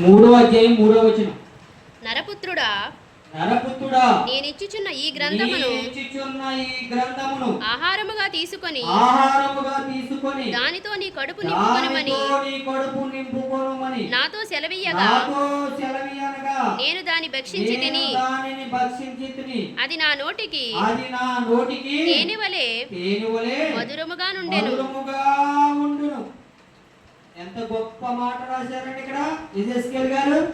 మూడో అధ్యాయం మూడో వచనం. నరపుత్రుడా నరపుత్రుడా నేనిచ్చుచున్న ఈ గ్రంథమును నీకిచ్చుచున్న ఈ గ్రంథమును ఆహారముగా తీసుకొని ఆహారముగా తీసుకొని దానితో నీ కడుపు నింపుకొనమని నీ కడుపు నింపుకొనుమని నాతో సెలవీయగా. నాతో సెలవీయనగా. నేను దాని భక్షించి తిని దానిని భక్షించి తిని అది నా నోటికి అది నా నోటికి తేనె వలె తేనెవలే. మధురముగా నుండెను. మధురముగా ఎంత గొప్ప మాట రాశారండి ఇక్కడ? ఎజెస్కేల్ గారు?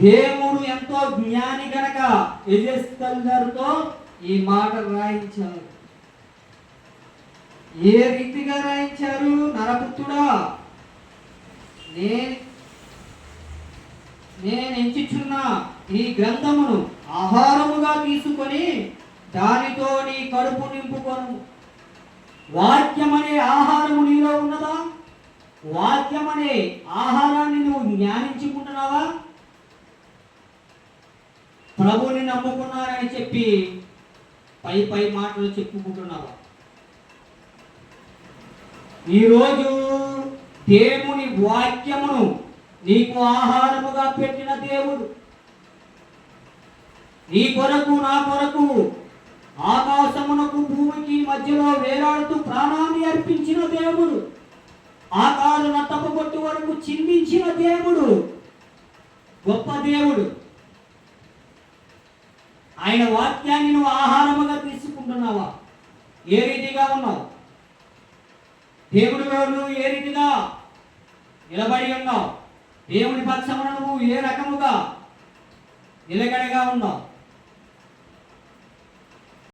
దేవుడు ఎంతో జ్ఞాని గనక ఎజెస్కల్ గారితో ఈ మాట రాయించారు. ఏ రీతిగా రాయించారు? నరపుత్రుడా నేను నేను ఎంచుచున్న ఈ గ్రంథమును ఆహారముగా తీసుకొని దానితో నీ కడుపు నింపుకొను. వాక్యమనే ఆహారము నీలో ఉన్నదా? వాక్యం అనే ఆహారాన్ని నువ్వు జ్ఞానించుకుంటున్నావా? ప్రభుని నమ్ముకున్నారని చెప్పి పై పై మాటలు చెప్పుకుంటున్నావా? ఈరోజు దేవుని వాక్యమును నీకు ఆహారముగా పెట్టిన దేవుడు. నీ కొరకు నా కొరకు ఆకాశమునకు భూమికి మధ్యలో వేలాడుతూ ప్రాణాన్ని అర్పించిన దేవుడు. ఆకారు నట్టపు కొట్టు వరకు చిందించిన దేవుడు గొప్ప దేవుడు. ఆయన వాక్యాన్ని నువ్వు ఆహారముగా తీసుకుంటున్నావా? ఏ రీతిగా ఉన్నావు? దేవుడు నువ్వు ఏ రీతిగా నిలబడి ఉన్నావు? దేవుని పక్షమున నువ్వు ఏ రకముగా నిలకడగా ఉన్నావు?